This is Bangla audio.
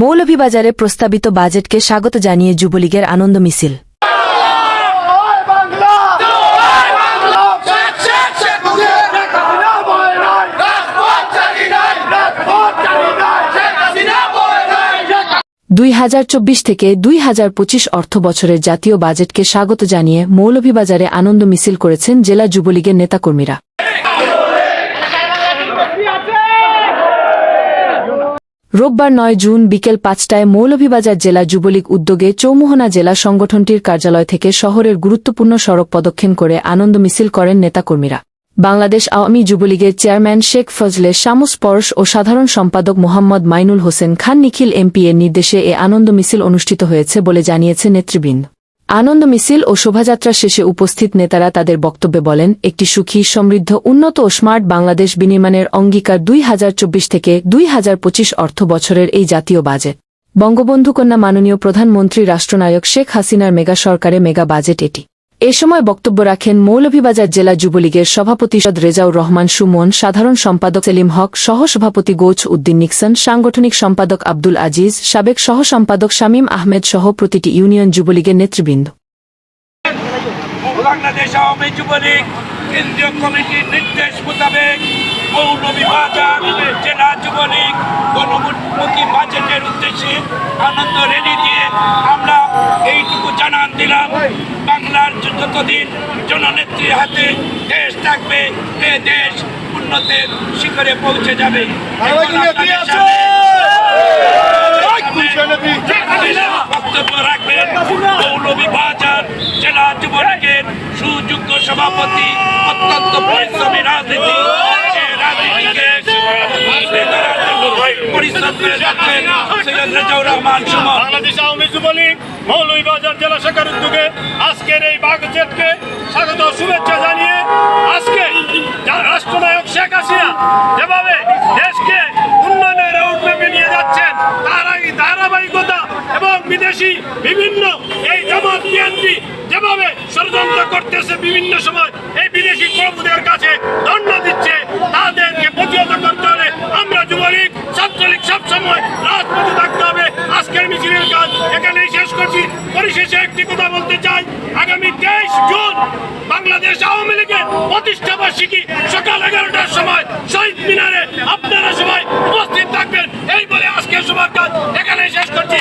মৌলভীবাজারে প্রস্তাবিত বাজেটকে স্বাগত জানিয়ে যুবলীগের আনন্দ মিছিল। দুই হাজার চব্বিশ থেকে দুই হাজার পঁচিশ অর্থ বছরের জাতীয় বাজেটকে স্বাগত জানিয়ে মৌলভীবাজারে আনন্দ মিছিল করেছেন জেলা যুবলীগের নেতাকর্মীরা। রোববার নয় জুন বিকেল পাঁচটায় মৌলভীবাজার জেলা যুবলীগ উদ্যোগে চৌমোহনা জেলা সংগঠনটির কার্যালয় থেকে শহরের গুরুত্বপূর্ণ সড়ক প্রদক্ষিণ করে আনন্দ মিছিল করেন নেতাকর্মীরা। বাংলাদেশ আওয়ামী যুবলীগের চেয়ারম্যান শেখ ফজলে, শামুস পরশ ও সাধারণ সম্পাদক মোহাম্মদ মাইনুল হোসেন খান নিখিল এমপি এর নির্দেশে এ আনন্দ মিছিল অনুষ্ঠিত হয়েছে বলে জানিয়েছে নেতৃবৃন্দ। আনন্দ মিছিল ও শোভাযাত্রা শেষে উপস্থিত নেতারা তাদের বক্তব্যে বলেন, একটি সুখী, সমৃদ্ধ, উন্নত ও স্মার্ট বাংলাদেশ বিনির্মাণের অঙ্গীকার দুই হাজার চব্বিশ থেকে দুই হাজার পঁচিশ অর্থ বছরের এই জাতীয় বাজেট। বঙ্গবন্ধু কন্যা মাননীয় প্রধানমন্ত্রী রাষ্ট্রনায়ক শেখ হাসিনার মেগা সরকারে মেগা বাজেট এটি। এ সময় বক্তব্য রাখেন মৌলভীবাজার জেলা যুবলীগের সভাপতি সদ রেজাউর রহমান সুমন, সাধারণ সম্পাদক সেলিম হক, সহসভাপতি গোছ উদ্দিন নিক্সন, সাংগঠনিক সম্পাদক আব্দুল আজিজ, সাবেক সহ সম্পাদক শামীম আহমেদ সহ প্রতিটি ইউনিয়ন যুবলীগের নেতৃবৃন্দ। আনন্দ দিয়ে আমরা এইটুকু জানান দিলাম। যতদিন জননেত্রীর হাতে দেশ থাকবে এ দেশ উন্নতের শিখরে পৌঁছে যাবে। বক্তব্য রাখবেন মৌলভীবাজার জেলা যুবলীগের সুযোগ্য সভাপতি অত্যন্ত পরিশ্রমী রাজনীতি। বাংলাদেশ আওয়ামী যুবলীগ মৌলভীবাজার জেলা শাখার উদ্যোগে আজকের এই বাগজেটকে স্বাগত শুভেচ্ছা জানিয়ে আজকে রাষ্ট্রনায়ক শেখ হাসিনা যেভাবে দেশকে উন্নয়নের রোডম্যাপে নিয়ে যাচ্ছেন, তার আগে ধারাবাহিকতা এবং বিদেশি বিভিন্ন এই জামাত বিএনপি যেভাবে ষড়যন্ত্র করতেছে বিভিন্ন সময়, এই বিদেশি প্রভুদের কাছে কথা বলতে চাই, আগামী তেইশ জুন বাংলাদেশ আওয়ামী লীগের প্রতিষ্ঠা বার্ষিকী সকাল এগারোটার সময় শহীদ মিনারে আপনারা সবাই উপস্থিত থাকবেন। এই বলে আজকে সবার কাজ এখানে শেষ করছি।